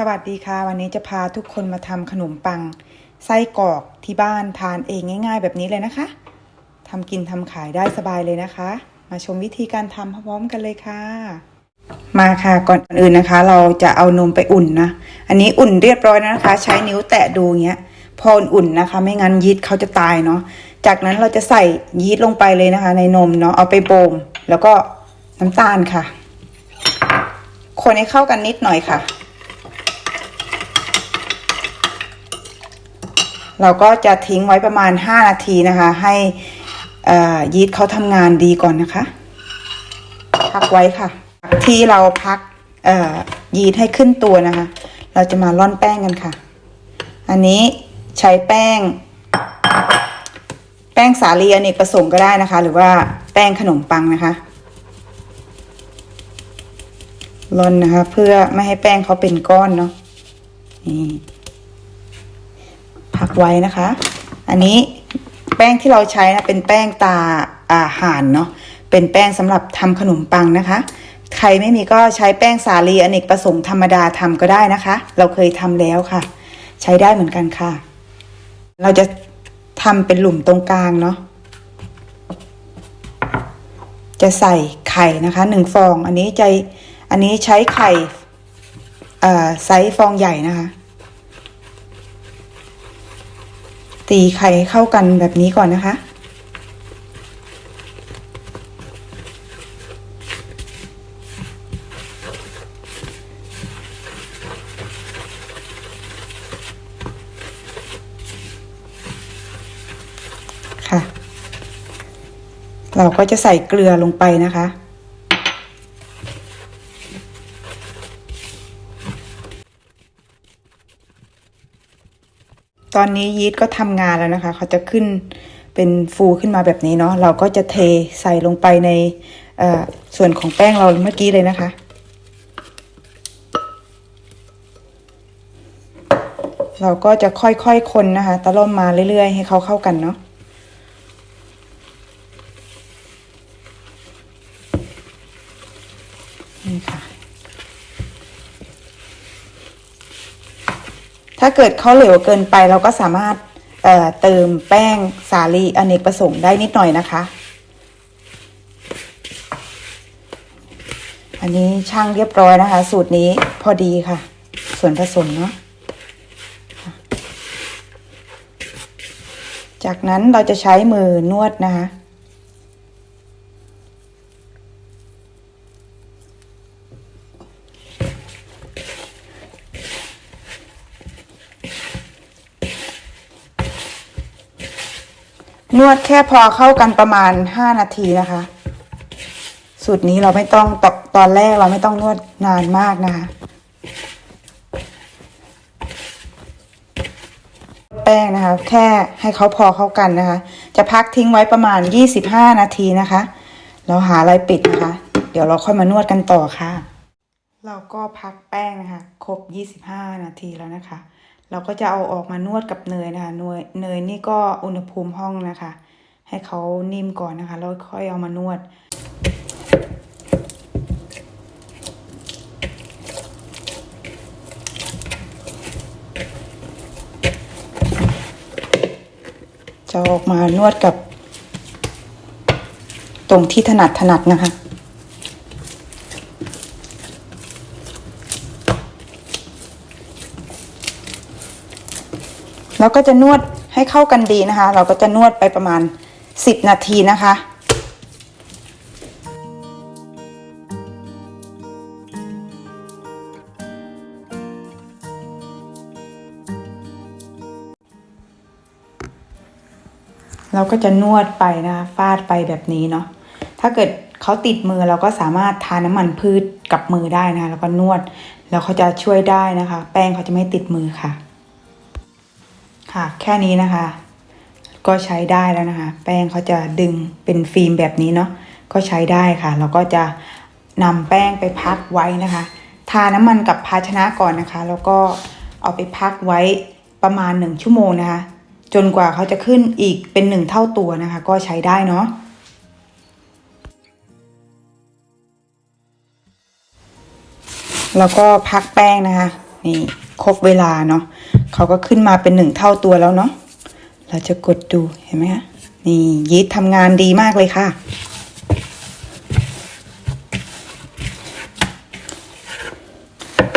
สวัสดีค่ะ วันนี้จะพาทุกคนมาทำขนมปัง ไส้กรอกที่บ้านทานเองง่าย ๆ แบบนี้เลยนะคะทำกินทำขายได้สบายเลยนะคะ มาชมวิธีการทำพร้อมกันเลยค่ะ มาค่ะก่อนอื่นนะคะ เราจะเอานมไปอุ่นนะ อันนี้อุ่นเรียบร้อยแล้วนะคะ ใช้นิ้วแตะดูเงี้ย พออุ่นนะคะ ไม่งั้นยีสต์เขาจะตายเนาะจากนั้นเราจะใส่ยีสต์ลงไปเลยนะคะ ในนมเนาะเอาไปโบม แล้วก็น้ำตาลค่ะ คนให้เข้ากันนิดหน่อยค่ะ เราก็จะทิ้งไว้ประมาณ 5 นาทีนะคะ ให้ยีสต์เขาทำงานดีก่อนนะคะ พักไว้ค่ะ ที่เราพักยีสต์ให้ขึ้นตัวนะคะ เราจะมาร่อนแป้งกันค่ะ อันนี้ใช้แป้ง แป้งสาลีอเนกประสงค์ก็ได้นะคะ หรือว่าแป้งขนมปังนะคะร่อนนะคะ เพื่อไม่ให้แป้งเขาเป็นก้อนเนาะนี่ พักไว้นะคะ อันนี้แป้งที่เราใช้นะเป็นแป้งตาอาหารเนาะเป็นแป้งสำหรับทำขนมปังนะคะ ใครไม่มีก็ใช้แป้งสาลีอเนกประสงค์ธรรมดาทำก็ได้นะคะ เราเคยทำแล้วค่ะ ใช้ได้เหมือนกันค่ะ เราจะทำเป็นหลุมตรงกลางเนาะจะใส่ไข่นะคะหนึ่งฟอง อันนี้ใจอันนี้ใช้ไข่ไซส์ฟองใหญ่นะคะ ตีไข่เข้ากันแบบนี้ก่อนนะคะ ค่ะ เราก็จะใส่เกลือลงไปนะคะ ตอนนี้ยีสต์ก็ทำงานแล้วนะคะ เขาจะขึ้นเป็นฟูขึ้นมาแบบนี้เนาะ เราก็จะเทใส่ลงไปในส่วนของแป้งเราเมื่อกี้เลยนะคะ เราก็จะค่อยๆคคนนะคะ ตะล่อมมาเรื่อยๆ ให้เขาเข้ากันเนาะ ถ้าเกิดเขาเหลวเกินไปเราก็สามารถเเติมแป้งสาลีอเนกประสงค์ได้นิดหน่อยนะคะ อันนี้ช่างเรียบร้อยนะคะ สูตรนี้พอดีค่ะ ส่วนผสมเนาะจากนั้นเราจะใช้มือนวดนะคะ นวดแค่พอเข้ากันประมาณห้านาทีนะคะ สูตรนี้เราไม่ต้องตตอนแรกเราไม่ต้องนวดนานมากนะคะ แป้งนะคะ แค่ให้เขาพอเข้ากันนะคะ จะพักทิ้งไว้ประมาณยี่สิบห้านาทีนะคะ เราหาอะไรปิดนะคะ เดี๋ยวเราค่อยมานวดกันต่อค่ะ เราก็พักแป้งนะคะ ครบยี่สิบห้านาทีแล้วนะคะ เราก็จะเอาออกมานวดกับเนยนะคะเนยเนยนี่ก็อุณหภูมิห้องนะคะ ให้เขานิ่มก่อนนะคะแล้วค่อยเอามานวดจะออกมานวดกับ ตรงที่ถนัดถนัดนะคะ เราก็จะนวดให้เข้ากันดีนะคะ เราก็จะนวดไปประมาณ 10 นาทีนะคะ เราก็จะนวดไปนะคะฟาดไปแบบนี้เนาะถ้าเกิดเขาติดมือเราก็สามารถทาน้ำมันพืชกับมือได้นะคะ แล้วก็นวดแล้วเขาจะช่วยได้นะคะ แป้งเขาจะไม่ติดมือค่ะ ค่ะ แค่นี้นะคะ ก็ใช้ได้แล้วนะคะ แป้งเขาจะดึงเป็นฟิล์มแบบนี้เนาะก็ใช้ได้ค่ะ แล้วก็จะนำแป้งไปพักไว้นะคะ ทาน้ำมันกับภาชนะก่อนนะคะ แล้วก็เอาไปพักไว้ประมาณหนึ่งชั่วโมงนะคะ จนกว่าเขาจะขึ้นอีกเป็นหนึ่งเท่าตัวนะคะ ก็ใช้ได้เนาะแล้วก็พักแป้งนะคะ นี่ครบเวลาเนาะ เขาก็ขึ้นมาเป็นหนึ่งเท่าตัวแล้วเนาะเราจะกดดูเห็นไหมคะนี่ยีสต์ทำงานดีมากเลยค่ะ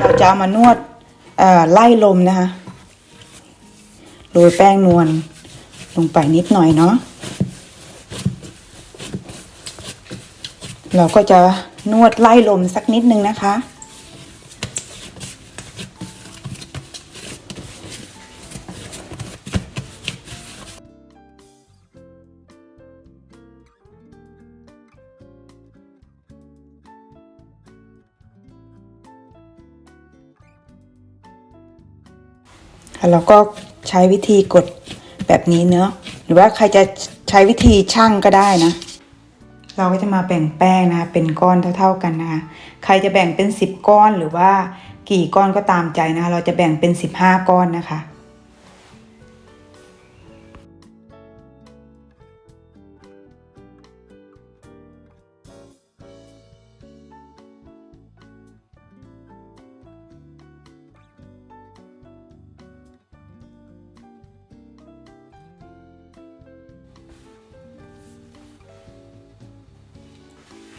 เราจะเอามานวดอ่อไล่ลมนะคะโรยแป้งนวลลงไปนิดหน่อยเนาะเราก็จะนวดไล่ลมสักนิดนึงนะคะ แล้วก็ใช้วิธีกดแบบนี้เนอะหรือว่าใครจะใช้วิธีช่างก็ได้นะ เราก็จะมาแบ่งแป้งนะเป็นก้อนเท่า ๆกันนะคะใครจะแบ่งเป็น 10 ก้อนหรือว่ากี่ก้อนก็ตามใจนะคะเราจะแบ่งเป็น 15 ก้อนนะคะ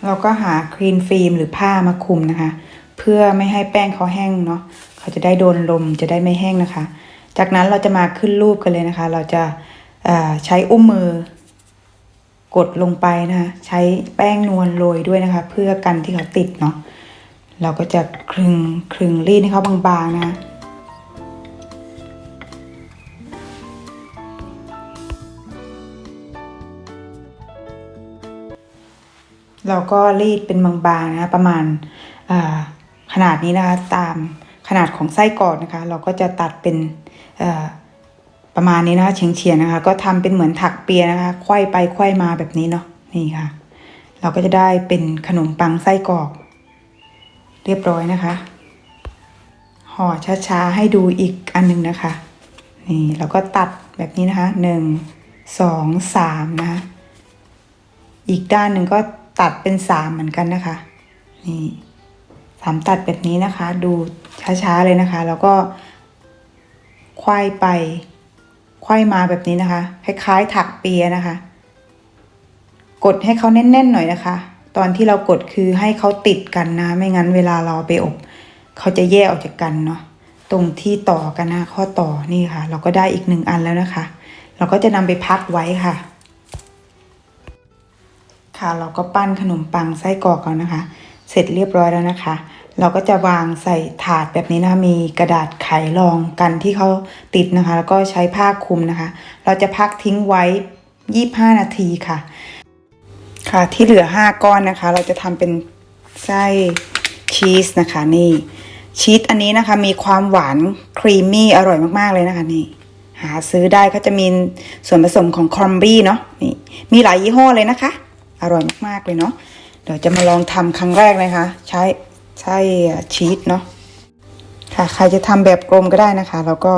เราก็หาคลีนฟิล์มหรือผ้ามาคลุมนะคะ เพื่อไม่ให้แป้งเขาแห้งเนาะเขาจะได้โดนลมจะได้ไม่แห้งนะคะ จากนั้นเราจะมาขึ้นรูปกันเลยนะคะ เราจะใช้อุ้มมือกดลงไปนะคะใช้แป้งนวลโรยด้วยนะคะ เพื่อกันที่เขาติดเนาะเราก็จะคลึงคลึงรีดให้เขาบางๆนะคะ เราก็รีดเป็นบางๆนะคะประมาณาขนาดนี้นะคะตามขนาดของไส้กรอกนะคะ เราก็จะตัดเป็นประมาณนี้นะคะเฉียงๆนะคะ ก็ทำเป็นเหมือนถักเปียนะคะไขว้ไปไขว้มาแบบนี้เนาะนี่ค่ะ เราก็จะได้เป็นขนมปังไส้กรอก เรียบร้อยนะคะห่อช้าๆให้ดูอีกอันหนึ่งนะคะ นี่เราก็ตัดแบบนี้นะคะหนึ่งสองสามนะคะอีกด้านหนึ่งก็ ตัดเป็นสามเหมือนกันนะคะ นี่สามตัดแบบนี้นะคะ ดูช้าๆเลยนะคะ แล้วก็ไขว้ไปไขว้มาแบบนี้นะคะ คล้ายๆ ถักเปียนะคะ กดให้เขาแน่นๆหน่อยนะคะ ตอนที่เรากดคือให้เขาติดกันนะ ไม่งั้นเวลาเราเอาไปอบ เขาจะแยกออกจากกันเนาะตรงที่ต่อกันนะ ข้อต่อนี่ค่ะ เราก็ได้อีกหนึ่งอันแล้วนะคะ เราก็จะนำไปพักไว้ค่ะ ค่ะ เราก็ปั้นขนมปังไส้กรอกแล้วนะคะ เสร็จเรียบร้อยแล้วนะคะ เราก็จะวางใส่ถาดแบบนี้นะคะมีกระดาษไขรองกันที่เขาติดนะคะ แล้วก็ใช้ผ้าคลุมนะคะ เราจะพักทิ้งไว้ 25 นาทีค่ะ ค่ะที่เหลือ 5 ก้อนนะคะ เราจะทำเป็นไส้ชีสนะคะนี่ชีสอันนี้นะคะมีความหวานครีมมี่อร่อยมากๆเลยนะคะนี่หาซื้อได้เขาจะมีส่วนผสมของครอมบี้เนาะนี่มีหลายยี่ห้อเลยนะคะ อร่อยมากๆเลยเนาะเดี๋ยวจะมาลองทำครั้งแรกเลยค่ะใช้ใช้ชีสเนาะค่ะใครจะทำแบบกลมก็ได้นะคะ แล้วก็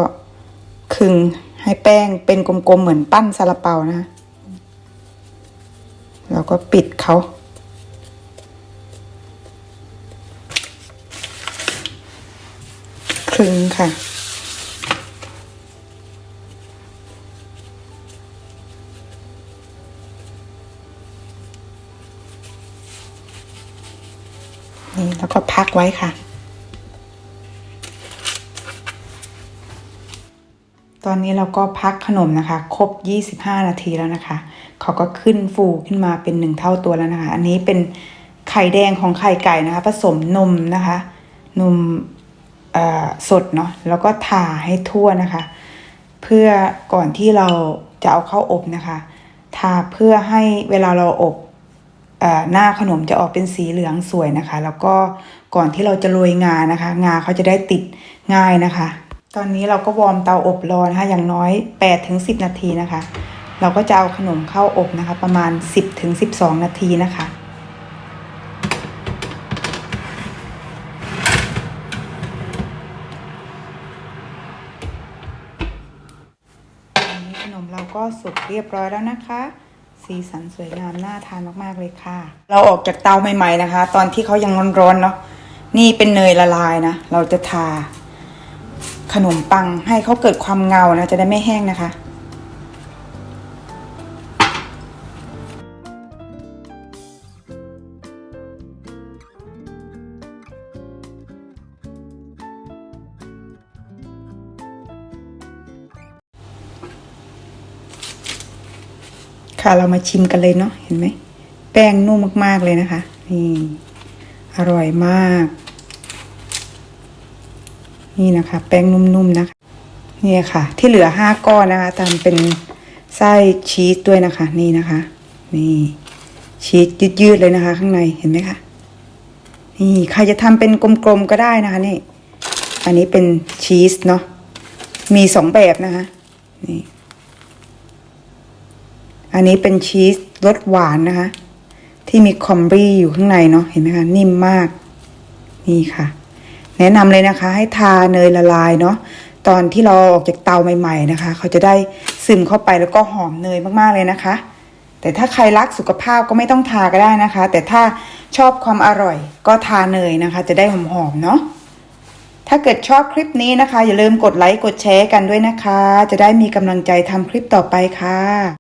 คลึงให้แป้งเป็นกลมๆเหมือนปั้นซาลาเปานะคะแล้วก็ปิดเขาคลึงค่ะ นี่แล้วก็พักไว้ค่ะ ตอนนี้เราก็พักขนมนะคะ ครบ 25 นาทีแล้วนะคะเขาก็ขึ้นฟูขึ้นมาเป็นหนึ่งเท่าตัวแล้วนะคะ อันนี้เป็นไข่แดงของไข่ไก่นะคะ ผสมนมนะคะ นมสดเนาะแล้วก็ทาให้ทั่วนะคะ เพื่อก่อนที่เราจะเอาเข้าอบนะคะ ทาเพื่อให้เวลาเราอบ หน้าขนมจะออกเป็นสีเหลืองสวยนะคะ แล้วก็ก่อนที่เราจะโรยงานะคะ งาเขาจะได้ติดง่ายนะคะ ตอนนี้เราก็วอร์มเตาอบรอนะคะ อย่างน้อย8ถึง10 นาทีนะคะ เราก็จะเอาขนมเข้าอบนะคะ ประมาณ 10ถึง12 นาทีนะคะตอนนี้ขนมเราก็สุกเรียบร้อยแล้วนะคะ สีสันสวยงามน่าทานมากๆเลยค่ะ เราออกจากเตาใหม่ ๆนะคะ ตอนที่เขายังร้อนๆเนาะนี่เป็นเนยละลายนะ เราจะทา ขนมปังให้เขาเกิดความเงานะ จะได้ไม่แห้งนะคะ ค่ะเรามาชิมกันเลยเนาะเห็นไหม แป้งนุ่มมากๆเลยนะคะ นี่ อร่อยมาก นี่นะคะ แป้งนุ่มๆนะคะนี่ค่ะ ที่เหลือห้าก้อนนะคะทำเป็นไส้ชีสด้วยนะคะ นี่นะคะ นี่ชีสยืดๆเลยนะคะ ข้างในเห็นไหมคะนี่ใครจะทำเป็นกลมๆก็ได้นะคะนี่ อันนี้เป็นชีสเนาะมีสองแบบนะคะ นี่ อันนี้เป็นชีสรสหวานนะคะ ที่มีคอมบรี่อยู่ข้างในเนาะเห็นไหมคะนิ่มมาก นี่ค่ะ แนะนำเลยนะคะ ให้ทาเนยละลายเนาะตอนที่เราออกจากเตาใหม่ๆนะคะ เขาจะได้ซึมเข้าไปแล้วก็หอมเนยมากๆเลยนะคะ แต่ถ้าใครรักสุขภาพก็ไม่ต้องทาก็ได้นะคะ แต่ถ้าชอบความอร่อย ก็ทาเนยนะคะ จะได้หอมๆเนาะถ้าเกิดชอบคลิปนี้นะคะ อย่าลืมกดไลค์กดแชร์กันด้วยนะคะ จะได้มีกำลังใจทำคลิปต่อไปค่ะ